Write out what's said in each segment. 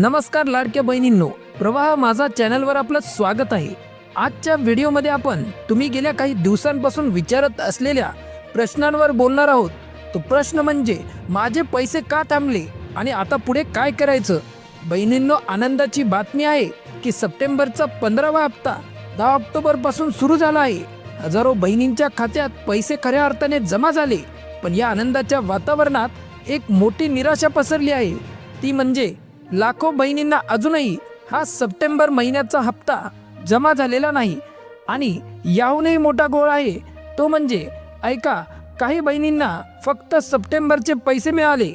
नमस्कार लाडक्या बहिणींनो. प्रवाह माझा चॅनलवर आपलं स्वागत आहे. आजच्या व्हिडिओमध्ये आपण तुम्ही गेल्या काही दिवसांपासून विचारत असलेल्या प्रश्नांवर बोलणार आहोत. तो प्रश्न म्हणजे माझे पैसे का थांबले आणि आता पुढे काय करायचं? बहिणींनो आनंदाची बातमी आहे की सप्टेंबरचा पंधरावा हप्ता दहा ऑक्टोबरपासून सुरू झाला आहे. हजारो बहिणींच्या खात्यात पैसे खऱ्या अर्थाने जमा झाले पण या आनंदाच्या वातावरणात एक मोठी निराशा पसरली आहे. ती म्हणजे लाखो बहिणींना अजूनही हा सप्टेंबर महिन्याचा हप्ता जमा झालेला नाही. आणि याहूनही मोठा गोळ आहे. तो म्हणजे ऐका काही बहिणींना फक्त सप्टेंबरचे पैसे मिळाले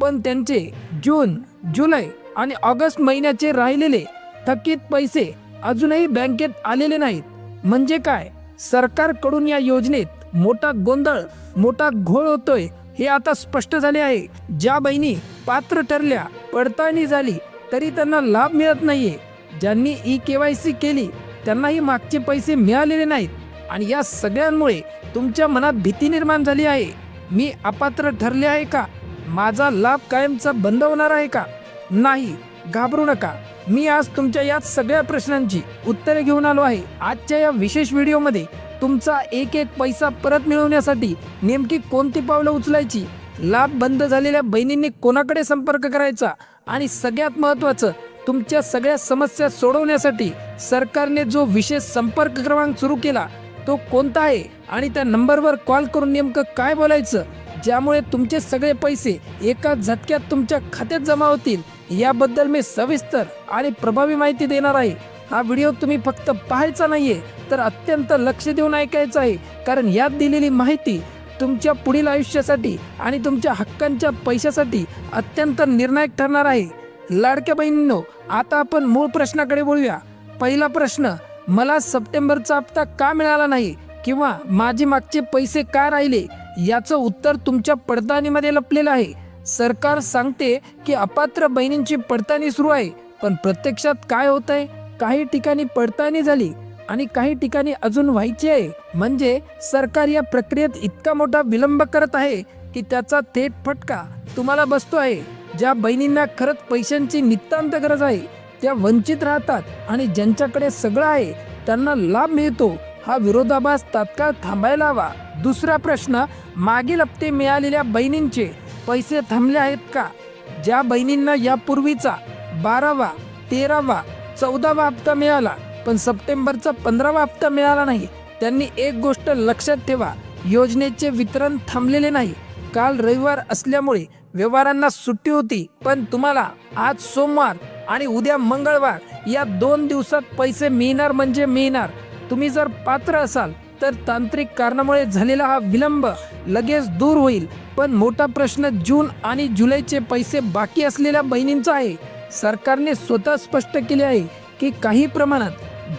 पण त्यांचे जून जुलै आणि ऑगस्ट महिन्याचे राहिलेले थकीत पैसे अजूनही बँकेत आलेले नाहीत. म्हणजे काय? सरकारकडून या योजनेत मोठा गोंधळ मोठा घोळ होतोय हे आता स्पष्ट झाले आहे. ज्या बहिणी पात्र ठरल्या पडताळणी झाली तरी त्यांना लाभ मिळत नाहीये. ज्यांनी ई के वाय सी केली त्यांनाही मागचे पैसे मिळालेले नाहीत. आणि या सगळ्यांमुळे तुमच्या मनात भीती निर्माण झाली आहे. मी अपात्र ठरले आहे का? माझा लाभ कायमचा बंद होणार आहे का? नाही घाबरू नका. मी आज तुमच्या या सगळ्या प्रश्नांची उत्तरे घेऊन आलो आहे. आजच्या या विशेष व्हिडिओमध्ये तुमचा एक एक पैसा परत मिळवण्यासाठी नेमकी कोणती पावलं उचलायची? लाभ बंद झालेल्या बहिणींनी कोणाकडे संपर्क करायचा? आणि सगळ्यात महत्त्वाचं तुमच्या सगळ्या समस्या सोडवण्यासाठी सरकारने जो विशेष संपर्क क्रमांक सुरू केला तो कोणता आहे? आणि त्या नंबरवर कॉल करून नेमकं काय बोलायचं? ज्यामुळे तुमचे सगळे पैसे एका झटक्यात तुमच्या खात्यात जमा होतील याबद्दल मी सविस्तर आणि प्रभावी माहिती देणार आहे. हा व्हिडिओ तुम्ही फक्त पाहायचा नाहीये तर अत्यंत लक्ष देऊन ऐकायचा आहे कारण यात दिलेली माहिती तुमच्या पुढील आयुष्यासाठी आणि तुमच्या हक्कांच्या पैशासाठी अत्यंत निर्णायक ठरणार आहे. लाडक्या बहिणींनो आता आपण मूळ प्रश्नाकडे बोलूया पहिला प्रश्न मला सप्टेंबरचा हप्ता का मिळाला नाही किंवा माझे मागचे पैसे का राहिले? याचं उत्तर तुमच्या पडताळणीमध्ये लपलेलं आहे. सरकार सांगते की अपात्र बहिणींची पडताळणी सुरू आहे पण प्रत्यक्षात काय होत आहे काही ठिकाणी पडताळणी झाली. आणि काही ठिकाणी अजून व्हायची आहे. म्हणजे सरकार या प्रक्रियेत इतका मोठा विलंब करत आहे की त्याचा थेट फटका तुम्हाला बसतो आहे. ज्या बहिणींना खरंच पैशांची नितांत गरज आहे त्या वंचित राहतात आणि ज्यांच्याकडे सगळं आहे त्यांना लाभ मिळतो. हा विरोधाभास तात्काळ थांबायला हवा. दुसरा प्रश्न मागील हप्ते मिळालेल्या बहिणींचे पैसे थांबले आहेत का? ज्या बहिणींना यापूर्वीचा बारावा तेरावा चौदावा हप्ता मिळाला पण सप्टेंबरचा पंधरावा हप्ता मिळाला नाही. त्यांनी एक गोष्ट लक्षात ठेवा योजनेचे वितरण थांबलेले नाही. काल रविवार असल्यामुळे व्यवहारांना सुट्टी होती पण तुम्हाला आज सोमवार आणि उद्या मंगळवार या दोन दिवसात पैसे मिळणार म्हणजे मिळणार. तुम्ही जर पात्र असाल तर तांत्रिक कारणामुळे झालेला हा विलंब लगेच दूर होईल. पण मोठा प्रश्न जून आणि जुलैचे पैसे बाकी असलेल्या बहिणींचा आहे. सरकारने स्वतः स्पष्ट केले आहे की काही प्रमाणात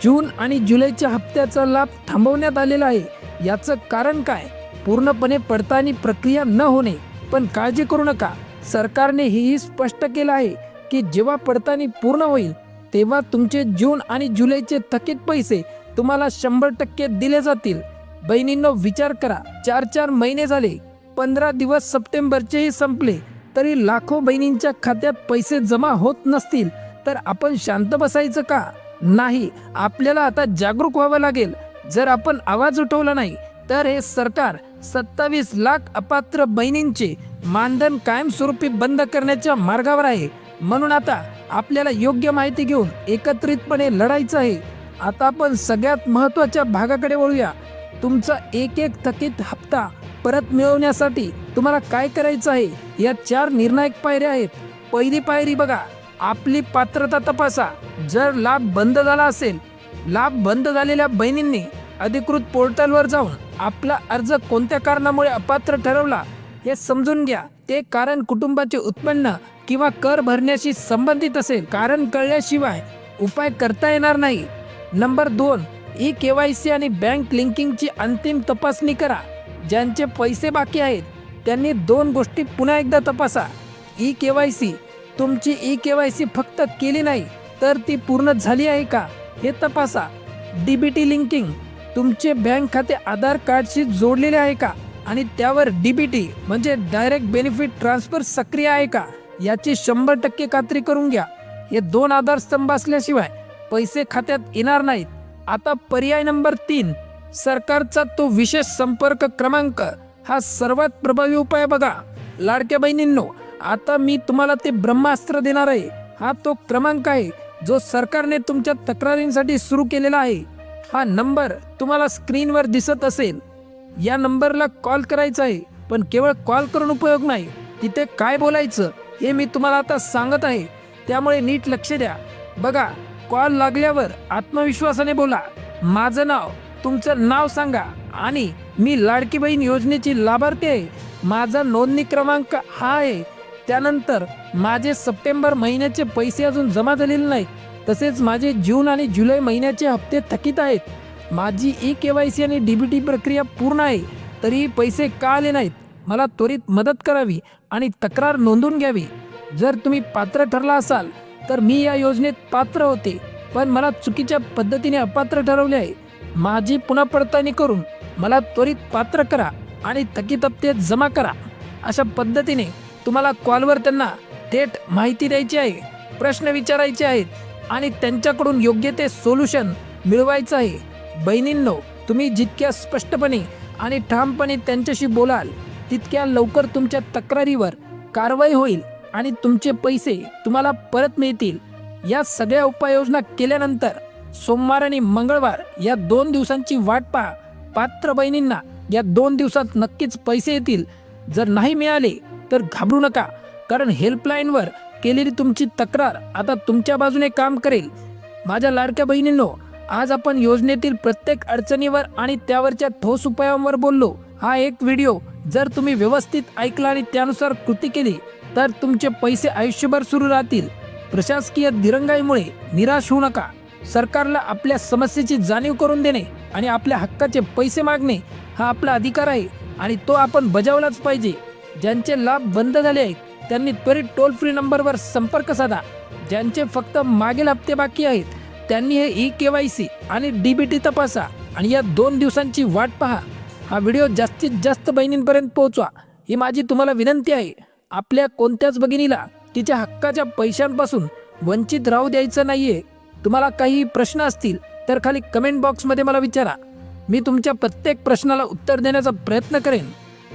जून आणि जुलैच्या हप्त्याचा लाभ थांबवण्यात आलेला आहे. याचं कारण काय? पूर्णपणे पडताळणी प्रक्रिया न होणे. पण काळजी करू नका. सरकारने हेही स्पष्ट केलं आहे की जेव्हा पडताळणी पूर्ण होईल तेव्हा तुमचे जून आणि जुलैचे थकीत पैसे तुम्हाला शंभर टक्के दिले जातील. बहिणींनो विचार करा. चार चार महिने झाले. पंधरा दिवस सप्टेंबरचेही संपले. तरी लाखो बहिणींच्या खात्यात पैसे जमा होत नसतील. तर आपण शांत बसायचं का? नाही आपल्याला आता जागरूक व्हावं लागेल. जर आपण आवाज उठवला नाही तर हे सरकार सत्तावीस लाख अपात्र बहिणींचे मानधन कायमस्वरूपी बंद करण्याच्या मार्गावर आहे. म्हणून आता आपल्याला योग्य माहिती घेऊन एकत्रितपणे लढायचं आहे. आता आपण सगळ्यात महत्त्वाच्या भागाकडे वळूया. तुमचा एक एक थकीत हप्ता परत मिळवण्यासाठी तुम्हाला काय करायचं आहे? या चार निर्णायक पायऱ्या आहेत. पहिली पायरी बघा. आपली पात्रता तपासा. जर लाभ बंद झाला असेल लाभ बंद झालेल्या बहिणींनी अधिकृत पोर्टलवर जाऊन आपला अर्ज कोणत्या कारणामुळे अपात्र ठरवला हे समजून घ्या. ते कारण कुटुंबाचे उत्पन्न किंवा कर भरण्याशी संबंधित असेल. कारण कळल्याशिवाय उपाय करता येणार नाही. नंबर दोन ई के वाय सी आणि बँक लिंकिंगची अंतिम तपासणी करा. ज्यांचे पैसे बाकी आहेत त्यांनी दोन गोष्टी पुन्हा एकदा तपासा. ई के वाय सी तुमची ई के वाय सी फक्त केली नाही तर ती पूर्ण झाली आहे का? हे तपासा. D B T linking. तुमचे बँक खाते आधार कार्डशी जोडलेले आहे का? आणि त्यावर डी बी टी म्हणजे डायरेक्ट बेनिफिट ट्रान्सफर सक्रिय आहे का? याची शंभर टक्के खात्री करून घ्या. हे दोन आधारस्तंभ असल्याशिवाय पैसे खात्यात येणार नाहीत. आता पर्याय नंबर तीन. सरकारचा तो विशेष संपर्क क्रमांक. हा सर्वात प्रभावी उपाय बघा. लाडक्या बहिणींनो आता मी तुम्हाला ते ब्रह्मास्त्र देणार आहे. हा तो क्रमांक आहे जो सरकारने तुमच्या तक्रारींसाठी सुरू केलेला आहे. हा नंबर तुम्हाला स्क्रीनवर दिसत असेल. या नंबरला कॉल करायचा आहे पण केवळ कॉल करून उपयोग नाही. तिथे काय बोलायचं हे मी तुम्हाला आता सांगत आहे. त्यामुळे नीट लक्ष द्या. बघा कॉल लागल्यावर आत्मविश्वासाने बोला. माझं नाव तुमचं नाव सांगा आणि मी लाडकी बहीण योजनेची लाभार्थी आहे. माझा नोंदणी क्रमांक हा आहे. त्यानंतर माझे सप्टेंबर महिन्याचे पैसे अजून जमा झालेले नाही तसेच माझे जून आणि जुलै महिन्याचे हप्ते थकीत आहेत. माझी ई के वाय सी आणि डी बी टी प्रक्रिया पूर्ण आहे तरीही पैसे का आले नाहीत? मला त्वरित मदत करावी आणि तक्रार नोंदवून घ्यावी. जर तुम्ही पात्र ठरला असाल तर मी या योजनेत पात्र होते पण मला चुकीच्या पद्धतीने अपात्र ठरवले आहे. माझी पुन्हा पडताळणी करून मला त्वरित पात्र करा आणि थकीत हप्ते जमा करा. अशा पद्धतीने तुम्हाला कॉलवर त्यांना थेट माहिती द्यायची आहे प्रश्न विचारायचे आहेत आणि त्यांच्याकडून योग्य ते सोल्युशन मिळवायचं आहे. बहिणींनो तुम्ही जितक्या स्पष्टपणे आणि ठामपणे त्यांच्याशी बोलाल तितक्या लवकर तुमच्या तक्रारीवर कारवाई होईल आणि तुमचे पैसे तुम्हाला परत मिळतील. या सगळ्या उपाययोजना केल्यानंतर सोमवार आणि मंगळवार या दोन दिवसांची वाट पहा. पात्र बहिणींना या दोन दिवसात नक्कीच पैसे येतील. जर नाही मिळाले तर घाबरू नका कारण हेल्पलाईनवर केलेली तुमची तक्रार आता तुमच्या बाजूने काम करेल. माझ्या लाडक्या बहिणींनो आज आपण योजनेतील प्रत्येक अडचणीवर आणि त्यावरच्या ठोस उपायांवर बोललो. हा एक व्हिडिओ जर तुम्ही व्यवस्थित ऐकला आणि त्यानुसार कृती केली तर तुमचे पैसे आयुष्यभर सुरू राहतील. प्रशासकीय दिरंगाईमुळे निराश होऊ नका. सरकारला आपल्या समस्येची जाणीव करून देणे आणि आपल्या हक्काचे पैसे मागणे हा आपला अधिकार आहे आणि तो आपण बजावलाच पाहिजे. ज्यांचे लाभ बंद झाले आहेत त्यांनी त्वरित टोल फ्री नंबरवर संपर्क साधा. ज्यांचे फक्त मागील हप्ते बाकी आहेत त्यांनी हे ई के वाय सी आणि डी बी टी तपासा आणि या दोन दिवसांची वाट पहा. हा व्हिडिओ जास्तीत जास्त बहिणींपर्यंत पोहोचवा ही माझी तुम्हाला विनंती आहे. आपल्या कोणत्याच भगिनीला तिच्या हक्काच्या पैशांपासून वंचित राहू द्यायचं नाहीये. तुम्हाला काही प्रश्न असतील तर खाली कमेंट बॉक्समध्ये मला विचारा. मी तुमच्या प्रत्येक प्रश्नाला उत्तर देण्याचा प्रयत्न करेन.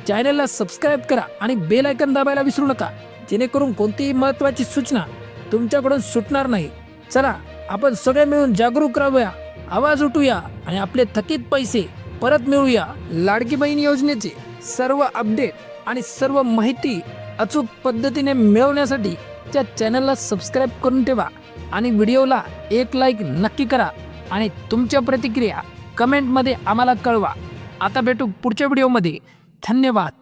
चॅनलला सबस्क्राईब करा आणि बेल आयकन दाबायला विसरू नका जेणेकरून कोणतीही महत्त्वाची सूचना तुमच्याकडून सुटणार नाही. चला आपण सगळे मिळून जागरूक राहूया आवाज उठूया आणि आपले थकीत पैसे परत मिळूया. लाडकी बहीण योजनेचे सर्व अपडेट आणि सर्व माहिती अचूक पद्धतीने मिळवण्यासाठी त्या चॅनलला सबस्क्राईब करून ठेवा आणि व्हिडिओला एक लाईक नक्की करा आणि तुमच्या प्रतिक्रिया कमेंटमध्ये आम्हाला कळवा. आता भेटू पुढच्या व्हिडिओमध्ये. धन्यवाद.